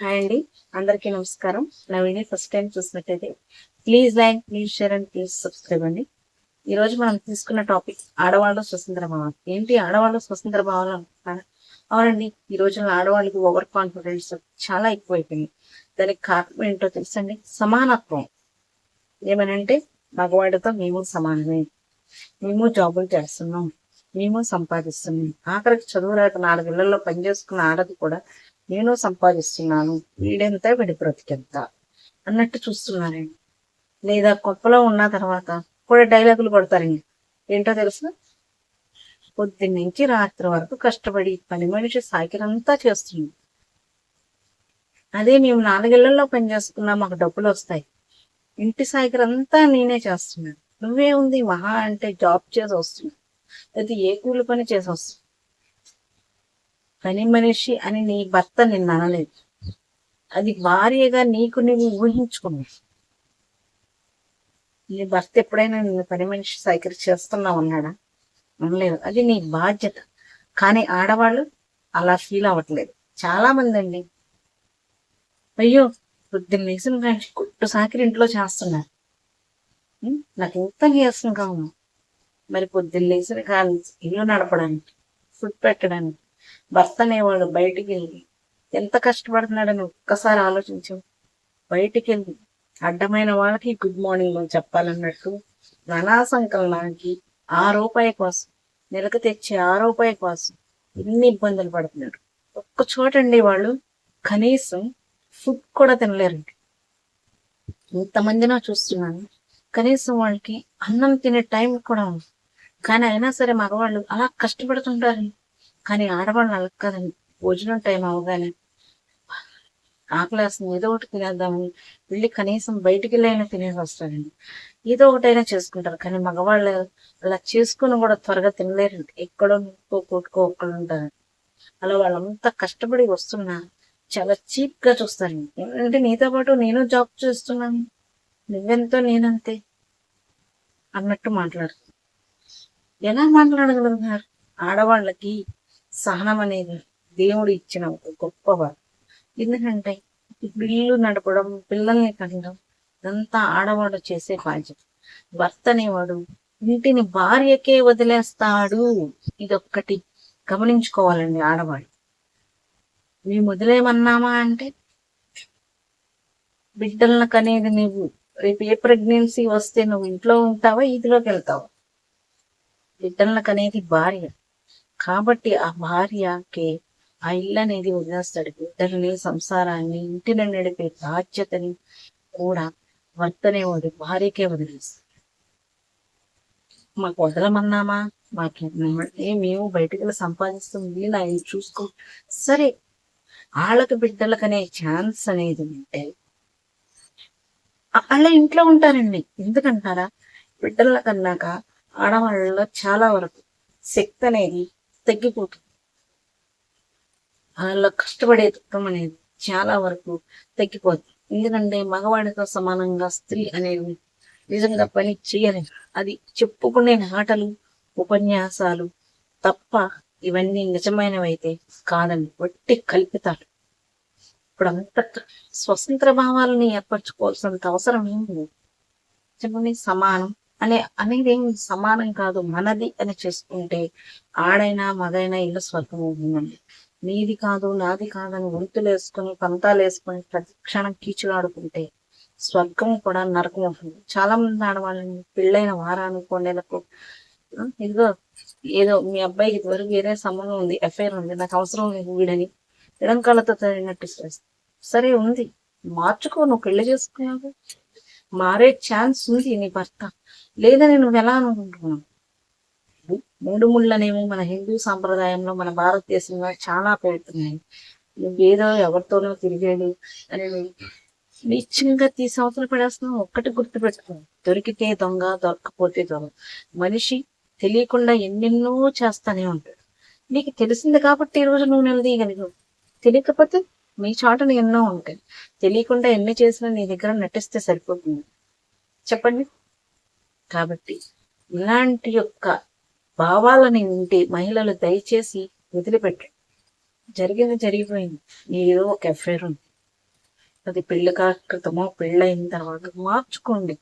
Hi అండి. అందరికీ నమస్కారం. నా వీడియో ఫస్ట్ టైం చూసినట్టయితే please like please share and please subscribe అండి. ఈ రోజు మనం తీసుకున్న టాపిక్ ఆడవాళ్ళ స్వతంత్ర భావం ఏంటి ఆడవాళ్ళ స్వతంత్ర భావాలు అనుకుంటున్నారా అవునండి. ఈ రోజుల్లో ఆడవాళ్ళకి ఓవర్ కాన్ఫిడెన్స్ చాలా ఎక్కువైపోయింది. దానికి కారణం ఏంటో తెలుసండి? సమానత్వం. ఏమనంటే మగవాడితో మేము సమానమే. మేము జాబులు చేస్తున్నాం. మేము సంపాదిస్తున్నాం. ఆఖరికి చదువు రాక నాలుగేళ్ళలో పనిచేసుకున్న ఆడది కూడా నేను సంపాదిస్తున్నాను. వీడెంత వీడి బ్రతికెంత అన్నట్టు చూస్తున్నారండి లేదా కొప్పలో ఉన్న తర్వాత కూడా డైలాగులు కొడతారండి ఏంటో తెలుసు? పొద్దున్న నుంచి రాత్రి వరకు కష్టపడి పని మనిషి సాకిరంతా చేస్తుంది. అదే మేము నాలుగేళ్ళలో పని చేసుకున్నా మాకు డబ్బులు వస్తాయి. ఇంటి సాకిరంతా నేనే చేస్తున్నాను. నువ్వే ఉంది మహా అంటే జాబ్ చేసి వస్తున్నా అది ఏ కూలి పని చేసి వస్తుంది పని మనిషి అని నీ భర్త నిన్ను అనలేదు. అది భార్యగా నీకు నువ్వు ఊహించుకున్నావు. నీ భర్త ఎప్పుడైనా నిన్ను పని మనిషి సైకిల్ చేస్తున్నావు అన్నాడా? అనలేదు. అది నీ బాధ్యత. కానీ ఆడవాళ్ళు అలా ఫీల్ అవ్వట్లేదు. చాలా మంది అండి. అయ్యో పొద్దున్న లేచిన కానీ కుట్టు సాకిరి ఇంట్లో చేస్తున్నారు. నాకు ఎంత నీరసం కావు మరి పొద్దున్న లేచిన కానీ ఇల్లు నడపడానికి ఫుడ్ పెట్టడానికి భర్త అనేవాడు బయటికి వెళ్ళి ఎంత కష్టపడుతున్నాడని ఒక్కసారి ఆలోచించాం బయటికి వెళ్ళి అడ్డమైన వాళ్ళకి గుడ్ మార్నింగ్ అని చెప్పాలన్నట్టు నానా సంకలనానికి ఆ రూపాయి కోసం నెలకు తెచ్చే ఆ రూపాయి కోసం ఎన్ని ఇబ్బందులు పడుతున్నారు. ఒక్క చోటండి వాళ్ళు కనీసం ఫుడ్ కూడా తినలేరండి. ఇంతమందినో చూస్తున్నాను. కనీసం వాళ్ళకి అన్నం తినే టైం కూడా ఉంది. కానీ అయినా సరే మగవాళ్ళు అలా కష్టపడుతుంటారు. కానీ ఆడవాళ్ళు అలా కదండి భోజనం టైం అవగానే. ఆకలేస్తుంది ఏదో ఒకటి తినేద్దాము వెళ్ళి కనీసం బయటికి వెళ్ళైనా తినేసి వస్తారండి. ఏదో ఒకటైనా చేసుకుంటారు. కానీ మగవాళ్ళు అలా చేసుకుని కూడా త్వరగా తినలేరండి. ఎక్కడో ఇంకో కొట్టుకో ఒక్కడు ఉంటారు. అలా వాళ్ళంతా కష్టపడి వస్తున్నా చాలా చీప్గా చూస్తారండి. అంటే నీతో పాటు నేను జాబ్ చేస్తున్నాను. నువ్వెంతో నేనంతే అన్నట్టు మాట్లాడుతుంది ఎలా మాట్లాడగలుగుతున్నారు? ఆడవాళ్ళకి సహనం అనేది దేవుడు ఇచ్చిన ఒక గొప్పవారు ఎందుకంటే ఇప్పుడు ఇల్లు నడపడం పిల్లల్ని కనడం ఇదంతా ఆడవాడు చేసే బాధ్యత. భర్త అనేవాడు ఇంటిని భార్యకే వదిలేస్తాడు. ఇదొక్కటి గమనించుకోవాలండి ఆడవాడు మేము వదిలేమన్నామా అంటే బిడ్డలను కనేది నువ్వు రేపు ఏ ప్రెగ్నెన్సీ వస్తే నువ్వు ఇంట్లో ఉంటావా ఇదిలోకి వెళ్తావా బిడ్డలను కనేది భార్య. కాబట్టి ఆ భార్యకి ఆ ఇల్లు అనేది వదిలేస్తాడు. బిడ్డలని సంసారాన్ని ఇంటిని నడిపే బాధ్యతని కూడా వర్తనేవాడు భార్యకే వదిలేస్తాడు. మాకు వదలమన్నామా? మాకు మేము బయటకు వెళ్ళి సంపాదిస్తాం వీళ్ళు ఆయన చూసుకో. సరే వాళ్ళకి బిడ్డలకనే ఛాన్స్ అనేది ఉంటే అలా ఇంట్లో ఉంటారండి. ఎందుకంటారా? బిడ్డల కన్నాక ఆడవాళ్ళలో చాలా వరకు శక్తి అనేది తగ్గిపోతుంది. వాళ్ళ కష్టపడే దుఃఖం అనేది చాలా వరకు తగ్గిపోతుంది. ఎందుకంటే మగవాడితో సమానంగా స్త్రీ అనేది నిజంగా పని చేయలేదు అది చెప్పుకునే ఆటలు ఉపన్యాసాలు తప్ప ఇవన్నీ నిజమైనవైతే కాదండి వట్టి కల్పితాలు. ఇప్పుడు అంత స్వతంత్ర భావాలని ఏర్పరచుకోవాల్సినంత అవసరం ఏమి లేదు. చెప్పండి సమానం అనే అనేది ఏమి సమానం కాదు. మనది అని చేసుకుంటే ఆడైనా మగైనా ఇల్లు స్వర్గం అవుతుందండి. నీది కాదు నాది కాదని ఉడుతులు వేసుకుని పంతాలు వేసుకుని ప్రతి క్షణం కీచులాడుకుంటే స్వర్గం కూడా నరకం అవుతుంది. చాలా మంది ఆడవాళ్ళని పెళ్ళైన వారానికి నెలకు ఇదిగో ఏదో మీ అబ్బాయికి ఇదివరకు వేరే సంబంధం ఉంది ఎఫ్ఐఆర్ ఉంది నాకు అవసరం లేదు వీడని ఎడం తగినట్టు సరే ఉంది. మార్చుకో నువ్వు పెళ్ళి చేసుకున్నావు. మారే ఛాన్స్ ఉంది నీ భర్త. లేదని నువ్వు ఎలా అనుకుంటున్నావు? మూడు ముళ్ళనేమో మన హిందూ సాంప్రదాయంలో మన భారతదేశంలో చాలా పెడుతున్నాయి నువ్వేదో ఎవరితోనో తిరిగాడు అని నిశ్చయంగా తీసి అవతల పడేస్తున్నావు ఒక్కటి గుర్తు పెట్టుకో దొరికితే దొంగ దొరకపోతే దొంగ. మనిషి తెలియకుండా ఎన్నెన్నో చేస్తానే ఉంటాడు. నీకు తెలిసింది కాబట్టి ఈ రోజు నువ్వు నిలదీయగలిగావు. తెలియకపోతే మీ చాటను ఎన్నో ఉంటాయి. తెలియకుండా ఎన్ని చేసినా నీ దగ్గర నటిస్తే సరిపోతుంది. చెప్పండి. కాబట్టి ఇలాంటి యొక్క భావాలని ఉంటే మహిళలు దయచేసి వదిలిపెట్టండి. జరిగింది జరిగిపోయింది. ఏదో ఒక ఎఫ్ఐఆర్ ఉంది. అది పెళ్ళి క్రితమో పెళ్ళైన తర్వాత మార్చుకోండి.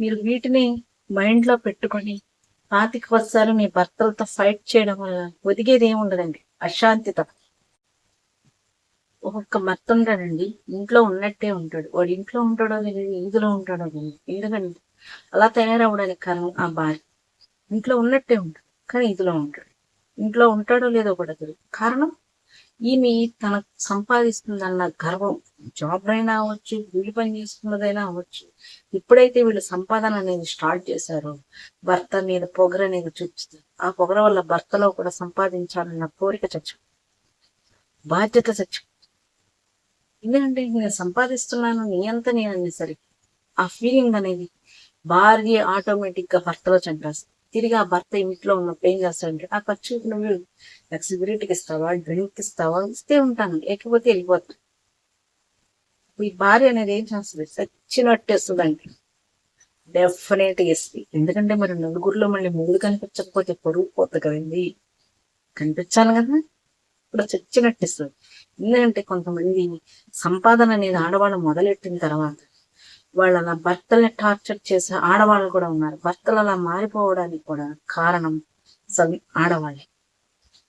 మీరు వీటిని మైండ్లో పెట్టుకొని పాతిక వర్షాలు మీ భర్తలతో ఫైట్ చేయడం వల్ల ఒదిగేది ఏముండదండి. అశాంతి తప్ప ఒక్కొక్క మత్తు ఉంటాడండి ఇంట్లో ఉన్నట్టే ఉంటాడు. వాడు ఇంట్లో ఉంటాడో తెలియదు ఇందులో ఉంటాడో తెలియదు. ఎందుకంటే అలా తయారవడానికి కారణం ఆ భార్య. ఇంట్లో ఉన్నట్టే ఉంటాడు కానీ ఇదిలో ఉంటాడు. ఇంట్లో ఉంటాడో లేదో కూడా తెలియదు. కారణం ఈమె తనకు సంపాదిస్తుందన్న గర్వం. జాబ్ అయినా అవ్వచ్చు వీళ్ళు పని చేసుకున్నదైనా అవ్వచ్చు. ఎప్పుడైతే వీళ్ళు సంపాదన అనేది స్టార్ట్ చేశారో భర్త మీద పొగర అనేది చూపిస్తారు. ఆ పొగర వల్ల భర్తలో కూడా సంపాదించాలన్న కోరిక చచ్చు బాధ్యత చచ్చు ఎందుకంటే నేను సంపాదిస్తున్నాను నీ అంత నేను అనేసరికి ఆ ఫీలింగ్ అనేది భార్య ఆటోమేటిక్గా భర్తలో చంపేస్తుంది. తిరిగి ఆ భర్త ఇంట్లో ఉన్నప్పుడు ఏం చేస్తాడంటే ఆ ఖర్చు నువ్వు ఫ్లెక్సిబిలిటీకి ఇస్తావా డ్రింక్ ఇస్తావా? ఇస్తే ఉంటాను. లేకపోతే వెళ్ళిపోతాను ఈ భార్య అనేది ఏం చేస్తుంది? చచ్చినట్టు అంటే డెఫినెట్ ఇస్తుంది ఎందుకంటే మరి నలుగురిలో మళ్ళీ మూడు కనిపించకపోతే పొరుగు పోతుంది కదండి. కనిపించాలి కదా? ఇప్పుడు చచ్చినట్టు ఇస్తుంది ఎందుకంటే కొంతమంది సంపాదన అనేది ఆడవాళ్ళు మొదలెట్టిన తర్వాత వాళ్ళ అలా భర్తల్ని టార్చర్ చేసే ఆడవాళ్ళు కూడా ఉన్నారు. భర్తలు అలా మారిపోవడానికి కూడా కారణం సవి ఆడవాళ్ళే.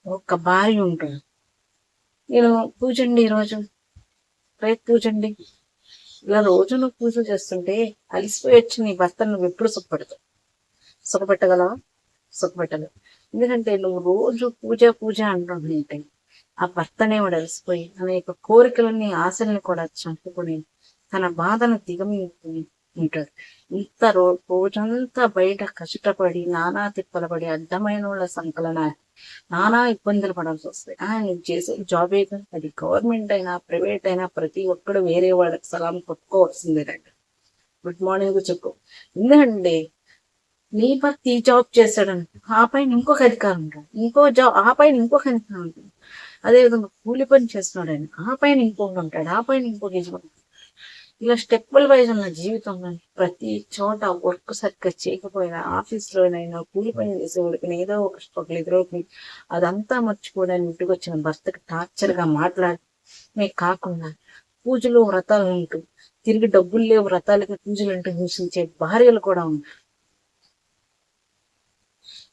ఒక్క భార్య ఉంటుంది నేను పూజండి ఈరోజు రేపు పూజండి ఇలా రోజు నువ్వు పూజ చేస్తుంటే అలిసిపోయి వచ్చి నీ భర్త నువ్వు ఎప్పుడు సుఖపెడతావు. సుఖపెట్టగలవా? సుఖపెట్టగలవు ఎందుకంటే నువ్వు రోజు పూజ పూజ అంటుంటే ఆ భర్తనే వాడు అలసిపోయి అనేక కోరికలన్నీ ఆశల్ని కూడా చంపుకుని తన బాధను దిగమింగుకుని ఉంటాడు. ఇంత రో రోజంతా బయట కష్టపడి నానా తిప్పలపడి అడ్డమైన వాళ్ళ సంకలన నానా ఇబ్బందులు పడాల్సి వస్తాయి. ఆయన చేసే జాబ్ ఏదో అది గవర్నమెంట్ అయినా ప్రైవేట్ అయినా ప్రతి ఒక్కడు వేరే వాళ్ళకి సలాం కొట్టుకోవాల్సిందేనండి గుడ్ మార్నింగ్ చెప్పు. ఎందుకంటే నీ భర్త ఈ జాబ్ చేస్తాడని ఆ పైన ఇంకొక అధికారం ఉంటాడు ఇంకో జాబ్ ఆ పైన ఇంకొక అధికారం ఉంటుంది. అదేవిధంగా కూలి పని చేస్తున్నాడు ఆయన. ఆ పైన ఇంకొకటి ఉంటాడు ఆ పైన ఇంకొక యజమాని ఇలా స్టెప్పుల వైజ్ ఉన్న జీవితంలో ప్రతి చోట వర్క్ సరిగ్గా చేయకపోయినా ఆఫీస్ లోనైనా కూలి పని చేసేవాడికి ఏదో ఒక స్ట్రగుల్ ఎదురవుతుంది అదంతా మర్చిపోవడానికి ఇంటికి వచ్చిన భర్తకి టార్చర్గా మాట్లాడి మీకు కాకుండా పూజలు వ్రతాలు ఉంటూ తిరిగి డబ్బులు లేవు వ్రతాలకి పూజలు అంటూ హింసించే భార్యలు కూడా ఉన్నారు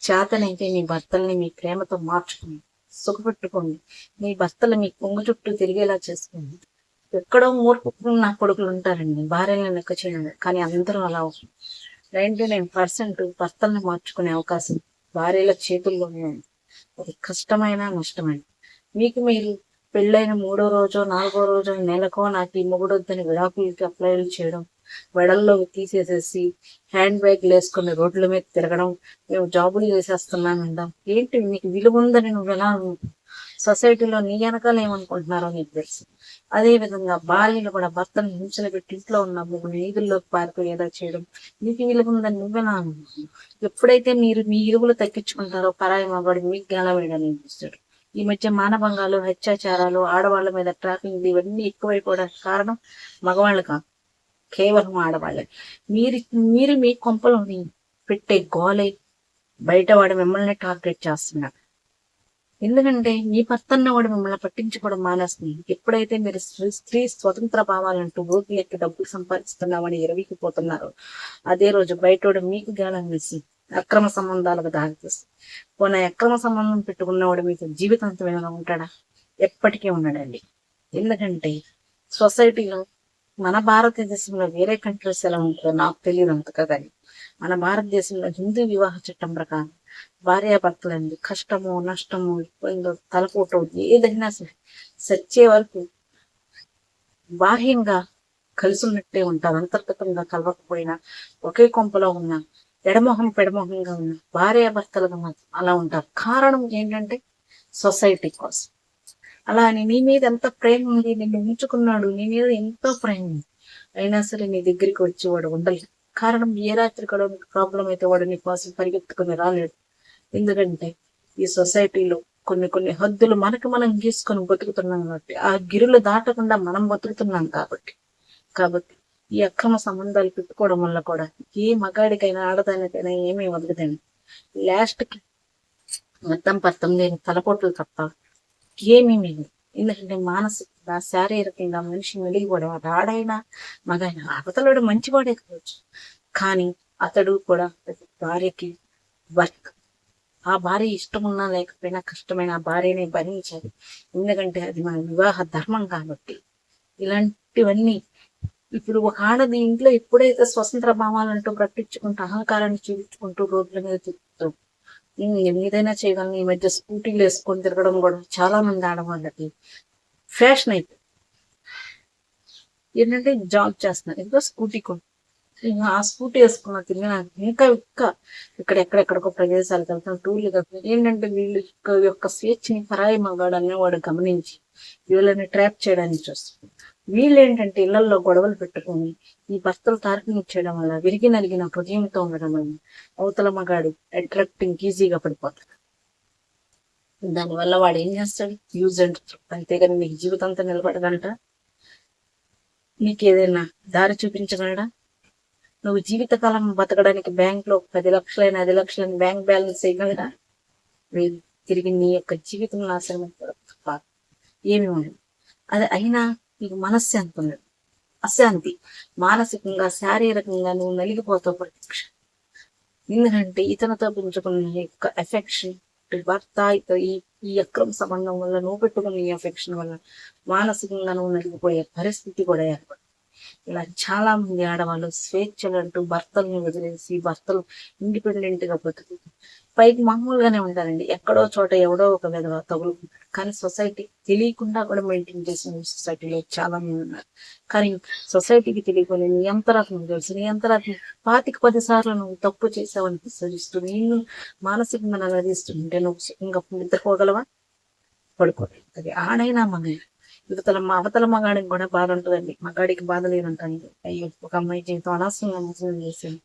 చేతనైతే మీ భర్తల్ని మీ ప్రేమతో మార్చుకుని సుఖపెట్టుకోండి. మీ భర్తలు మీ కొంగు చుట్టూ తిరిగేలా చేసుకోండి. ఎక్కడో మూర్ఖులు నా కొడుకులు ఉంటారండి. భార్యలను లెక్క చేయండి కానీ అందరూ అలా నైంటీ నైన్ పర్సెంట్ భర్తల్ని మార్చుకునే అవకాశం భార్యల చేతుల్లోనే ఉంది. అది కష్టమైన నష్టమైన మీకు మీరు పెళ్ళైన మూడో రోజో నాలుగో రోజో నెలకో నాకు ఈ మొగుడొద్దని విడాకులకి అప్లైలు చేయడం వెడల్లో తీసేసేసి హ్యాండ్ బ్యాగ్ వేసుకుని రోడ్ల మీద తిరగడం మేము జాబులు చేసేస్తున్నాం అంటాం ఏంటి నీకు విలువ ఉందని నువ్వు ఎలా సొసైటీలో నీ వెనకాల ఏమనుకుంటున్నారో నీకు తెలుసు. అదే విధంగా భార్యలు కూడా భర్తను హింసలు పెట్టి ఇంట్లో ఉన్న ముగ్గురు వీధుల్లోకి పారిపోయి ఏదో చేయడం నీకు విలువ ఉందని నువ్వెలా అనుకుంటున్నావు? ఎప్పుడైతే మీరు మీ ఇరువులు తగ్గించుకుంటారో పరాయి మగవాడి మీకు గెల వేయడానికి అనిపిస్తాడు ఈ మధ్య మానభంగాలు హత్యాచారాలు ఆడవాళ్ళ మీద ట్రాఫింగ్ ఇవన్నీ ఎక్కువైపోవడానికి కారణం మగవాళ్ళు కాదు. కేవలం ఆడవాళ్ళే. మీరు మీరు మీ కొంపలోని పెట్టే గోలై బయట వాడు మిమ్మల్ని టార్గెట్ చేస్తున్నారు ఎందుకంటే మీ భర్త వాడు మిమ్మల్ని పట్టించుకోవడం మానేస్తుంది. ఎప్పుడైతే మీరు స్త్రీ స్త్రీ స్వతంత్ర భావాలంటూ ఊరికి ఎక్కి డబ్బులు సంపాదిస్తున్నామని ఇరవికి పోతున్నారు అదే రోజు బయటోడు మీకు గాలం వేసి అక్రమ సంబంధాలకు దారితీస్తుంది పోనీ అక్రమ సంబంధం పెట్టుకున్నవాడు మీకు జీవితాంతమైన ఉంటాడా? ఎప్పటికీ ఉన్నాడండి ఎందుకంటే సొసైటీలో మన భారతదేశంలో వేరే కంట్రీస్ ఎలా ఉంటుందో నాకు తెలియదు అంత కదా మన భారతదేశంలో హిందూ వివాహ చట్టం ప్రకారం భార్యాభర్తలండి కష్టము నష్టము ఇబ్బంది తలపోటు ఏదైనా సరే సచ్చే వరకు బాహ్యంగా కలిసి ఉన్నట్టే ఉంటారు. అంతర్గతంగా కలవకపోయినా ఒకే కొంపలో ఉన్న ఎడమొహం పెడమొహంగా ఉన్న భార్యాభర్తలుగా అలా ఉంటారు. కారణం ఏంటంటే సొసైటీ కోసం. అలా అని నీ మీద ఎంత ప్రేమ ఉంది నిన్ను ఉంచుకున్నాడు నీ మీద ఎంతో ప్రేమ ఉంది. అయినా సరే నీ దగ్గరికి వచ్చి వాడు ఉండలేదు కారణం ఏ రాత్రి కూడా ప్రాబ్లం అయితే వాడు నీ కోసం పరిగెత్తుకుని రాలేడు. ఎందుకంటే ఈ సొసైటీలో కొన్ని కొన్ని హద్దులు మనకి మనం గీసుకొని బతుకుతున్నాం కాబట్టి ఆ గిరులు దాటకుండా మనం బతుకుతున్నాం కాబట్టి. కాబట్టి ఈ అక్రమ సంబంధాలు పెట్టుకోవడం వల్ల కూడా ఏ మగాడికైనా ఆడదానికైనా ఏమీ వదలదండి. లాస్ట్కి మొత్తం పర్తం లేని తలపోట్లు తప్ప ఏమీ లేదు. ఎందుకంటే మానసికంగా శారీరకంగా మనిషి మెలిగిపోవడం రాడైనా మగైనా అవతలడు మంచివాడే కావచ్చు. కానీ అతడు కూడా ప్రతి భార్యకి వర్క్. ఆ భార్య ఇష్టం ఉన్నా లేకపోయినా కష్టమైన ఆ భార్యని భరించాలి. ఎందుకంటే అది మన వివాహ ధర్మం కాబట్టి. ఇలాంటివన్నీ ఇప్పుడు ఒక ఆడది ఇంట్లో ఎప్పుడైతే స్వతంత్ర భావాలంటూ ప్రకటించుకుంటూ అహంకారాన్ని చూపించుకుంటూ రోడ్ల మీద ఏదైనా చేయగలను. ఈ మధ్య స్కూటీలు వేసుకొని తిరగడం కూడా చాలా మంది ఆడవాళ్ళకి ఫ్యాషన్ అయిపోయింది. ఏంటంటే జాబ్ చేస్తున్నారు. ఇంకా స్కూటీ కొని ఆ స్కూటీ వేసుకున్న తిరిగిన ఇంకా ఇంకా ఇక్కడ ఎక్కడెక్కడికో ప్రదేశాలకు వెళ్తాం టూర్లు వెళ్తాం ఏంటంటే వీళ్ళు యొక్క- స్వేచ్ఛని పరాయి మగాడు అనేవాడు గమనించి వీళ్ళని ట్రాప్ చేయడానికి చూస్తారు వీళ్ళు ఏంటంటే ఇళ్ళలో గొడవలు పెట్టుకొని ఈ భర్తలు తారకనిచ్చేయడం వల్ల విరిగి నలిగిన హృదయంతో ఉండడం వల్ల అవతల మగాడు అట్రాక్టింగ్ ఈజీగా పడిపోతాడు. దానివల్ల వాడు ఏం చేస్తాడు? యూజ్ అండ్ అంతేగాని నీకు జీవితంతో నిలబడదంట. నిలబడగలట నీకు ఏదైనా దారి చూపించగలడా? నువ్వు జీవితకాలం బతకడానికి బ్యాంక్లో పది లక్షలైన ఐదు లక్షలైన బ్యాంక్ బ్యాలెన్స్ వేయగలరా తిరిగి నీ యొక్క జీవితం నాశనం ఏమి ఉండదు. అది అయినా నీకు మనశ్శాంతి ఉండదు అశాంతి మానసికంగా శారీరకంగా నువ్వు నలిగిపోతావు ప్రత్యక్ష. ఎందుకంటే ఇతనితో పెంచుకున్న యొక్క ఎఫెక్షన్ భర్త ఈ ఈ అక్రమ సంబంధం వల్ల నువ్వు పెట్టుకున్న ఈ ఎఫెక్షన్ వల్ల మానసికంగా నువ్వు నలిగిపోయే పరిస్థితి కూడా ఏర్పడుతుంది ఇలా చాలా మంది ఆడవాళ్ళు స్వేచ్ఛలు అంటూ భర్తల్ని వదిలేసి భర్తలు ఇండిపెండెంట్గా బతుకు పైకి మామూలుగానే ఉంటారండి ఎక్కడో చోట ఎవడో ఒక విధవ తగులుకుంటారు కానీ సొసైటీ తెలియకుండా కూడా మెయింటైన్ చేసిన సొసైటీలో చాలా మంది ఉన్నారు. కానీ సొసైటీకి తెలియకుండా నీ అంతరాత్మ తెలుసు. నీ అంతరాత్మ పాతిక పది సార్లు నువ్వు తప్పు చేసావని సరిస్తూ నేను మానసికంగా నగదీస్తుంటే నువ్వు ఇంకా నిద్రపోగలవా? పడుకోలేదు అది ఆడైనా మగైనా యువతల అవతల మగాడికి కూడా బాధ ఉంటుందండి. మగాడికి బాధ లేదంటాను అయ్యో ఒక అమ్మాయి జీవితం అనవసరంగా మోసం చేసింది.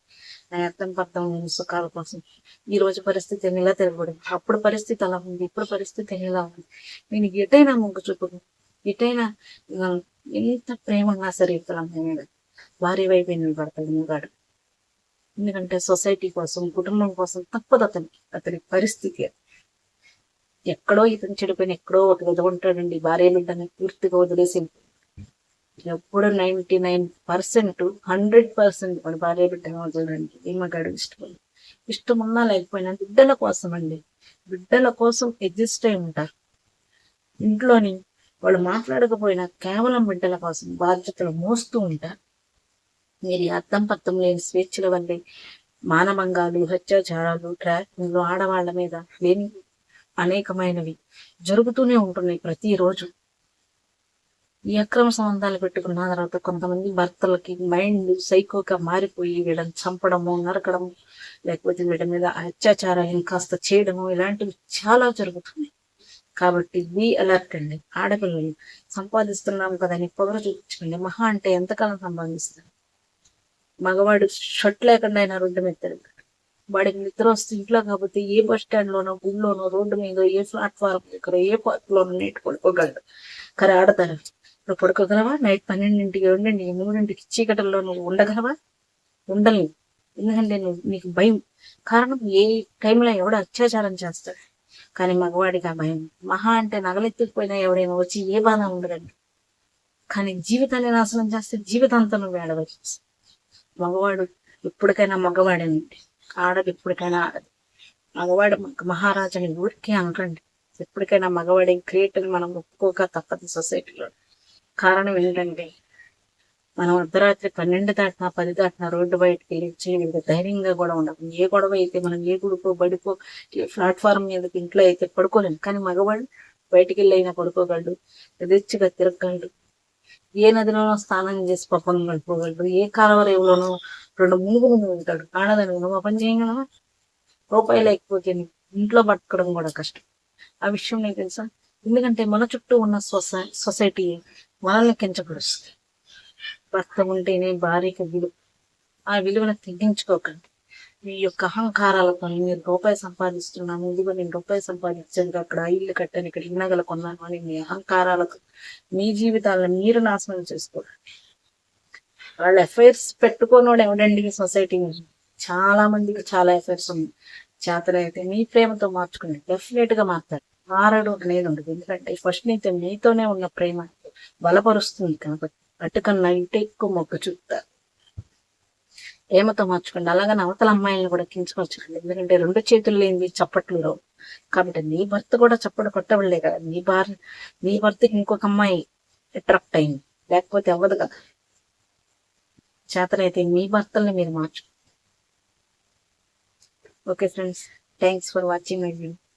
నా అర్థం పర్థం సుఖాల కోసం. ఈ రోజు పరిస్థితి ఎలా తిరగకూడదు అప్పుడు పరిస్థితి అలా ఉంది? ఇప్పుడు పరిస్థితి ఎలా ఉంది? నేను ఎటైనా మొగ్గు చూపుడు ఎటైనా ఎంత ప్రేమ ఉన్నా సరే ఇతర అమ్మాయి మీద భార్య వైపు నిలబడతాడు మగాడు. ఎందుకంటే సొసైటీ కోసం కుటుంబం కోసం తప్పదు అతనికి. అతని పరిస్థితి అది. ఎక్కడో ఇతను చెడిపోయిన ఎక్కడో ఒక విధ ఉంటాడండి. భార్య బిడ్డని పూర్తిగా వదిలేసి ఎప్పుడు ninety nine percent hundred percent మన భార్య బిడ్డగా వదలండి. ఏ మగాడు ఇష్టం ఇష్టం ఉన్నా లేకపోయినా బిడ్డల కోసం అండి బిడ్డల కోసం ఎగ్జిస్ట్ అయి ఉంటారు ఇంట్లోని వాళ్ళు మాట్లాడకపోయినా కేవలం బిడ్డల కోసం బాధ్యతలు మోస్తూ ఉంటారు మీరు అర్థం పత్తం లేని స్వేచ్ఛల వల్లే మానభంగాలు హత్యాచారాలు ట్రాకింగ్లు ఆడవాళ్ళ మీద లేని అనేకమైనవి జరుగుతూనే ఉంటున్నాయి ప్రతిరోజు. ఈ అక్రమ సంబంధాలు పెట్టుకున్న తర్వాత కొంతమంది భర్తలకి మైండ్ సైకోగా మారిపోయి వీళ్ళని చంపడము నరకడము లేకపోతే వీళ్ళ మీద అత్యాచారాలు కాస్త చేయడము ఇలాంటివి చాలా జరుగుతున్నాయి. కాబట్టి బి అలర్ట్ అండి. ఆడపిల్లలు సంపాదిస్తున్నాం కదా అని పొగరు చూపించండి మహా అంటే ఎంతకాలం సంపాదిస్తారు? మగవాడు షర్ట్ లేకుండా అయినా రోడ్డు మీద వాడికి నిద్ర వస్తే ఇంట్లో కాకపోతే ఏ బస్ స్టాండ్ లోనో గుళ్ళోనో రోడ్డు మీద ఏ ప్లాట్ఫారం ఇక్కడ ఏ పార్క్ లోనో నైట్ పడుకోగలడు. కానీ ఆడతారు ఇప్పుడు పడుకోగలవా? నైట్ పన్నెండింటికి ఉండండి మూడింటికి చీకటల్లో నువ్వు ఉండగలవా? ఉండలేవు. ఎందుకంటే నువ్వు నీకు భయం. కారణం ఏ టైంలో ఎవడ అత్యాచారం చేస్తాడు? కానీ మగవాడికి ఆ భయం. మహా అంటే నగలెత్తుకుపోయినా ఎవడైనా వచ్చి ఏ బాధ ఉండదండి. కానీ జీవితాన్ని నాశనం చేస్తే జీవితాంతం నువ్వు ఏడవచ్చు మగవాడు ఎప్పటికైనా మగవాడేనండి. ఆడది ఎప్పటికైనా ఆడదు మగవాడు మగ ఊరికే అనకండి. ఎప్పటికైనా మగవాడి గ్రేట్ అని మనం ఒప్పుకోక తప్పదు సొసైటీలో. కారణం ఏంటంటే మనం అర్ధరాత్రి పన్నెండు దాటినా పది దాటినా రోడ్డు బయటకు వెళ్ళి ధైర్యంగా కూడా ఉండదు ఏ గొడవ అయితే మనం ఏ గుడికో బడికో ఏ ప్లాట్ఫారం మీద ఇంట్లో అయితే పడుకోలేము కానీ మగవాడు బయటికి వెళ్ళి అయినా పడుకోగలడు యథేచ్ఛగా తిరగగలడు. ఏ నదిలోనో స్నానం చేసి పప్పం గడిపోగలడు ఏ కాలువరేవులోనో రెండు మూగులు ఉంటాడు ఆడదని నువ్వు పని చేయగలవా రూపాయి లేకపోతే ఇంట్లో పట్టుకోవడం కూడా కష్టం. ఆ విషయం నీకు తెలుసా? ఎందుకంటే మన చుట్టూ ఉన్న సొసై సొసైటీ మనల్ని కించపరుస్తుంది. భర్త ఉంటేనే భార్యకి విలువ. ఆ విలువను తగ్గించుకోకండి. మీ యొక్క అహంకారాలతో మీరు రూపాయి సంపాదిస్తున్నాను ఇదిగో నేను రూపాయి సంపాదించాను అక్కడ ఇల్లు కట్టాను ఇక్కడ ఇన్నగల కొన్నాను అని మీ అహంకారాలకు మీ జీవితాలను మీరు నాశనం చేసుకోండి వాళ్ళ ఎఫ్ఐఆర్స్ పెట్టుకోనోడు ఎవడండి సొసైటీ చాలా మందికి చాలా ఎఫ్ఐఆర్స్ ఉంది. చేతనైతే మీ ప్రేమతో మార్చుకున్నాడు డెఫినెట్గా మారుతారు మారడు అనేది ఉండదు ఎందుకంటే ఫస్ట్ నీతో మీతోనే ఉన్న ప్రేమ బలపరుస్తుంది కాబట్టి. అటుకన్నా ఇంటే ఎక్కువ మొగ్గు చూపుతారు. ప్రేమతో మార్చుకోండి. అలాగని అవతల అమ్మాయిలను కూడా కించపరచకండి. ఎందుకంటే రెండు చేతులు లేనిది చప్పట్లు రావు కాబట్టి నీ భర్త కూడా చప్పట కొట్టవలే కదా. నీ భార్య నీ భర్తకి ఇంకొక అమ్మాయి అట్రాక్ట్ అయింది. లేకపోతే అవ్వదు కదా. చేతనైతే మీ భర్తల్ని మీరు మార్చు okay friends. Thanks for watching my video.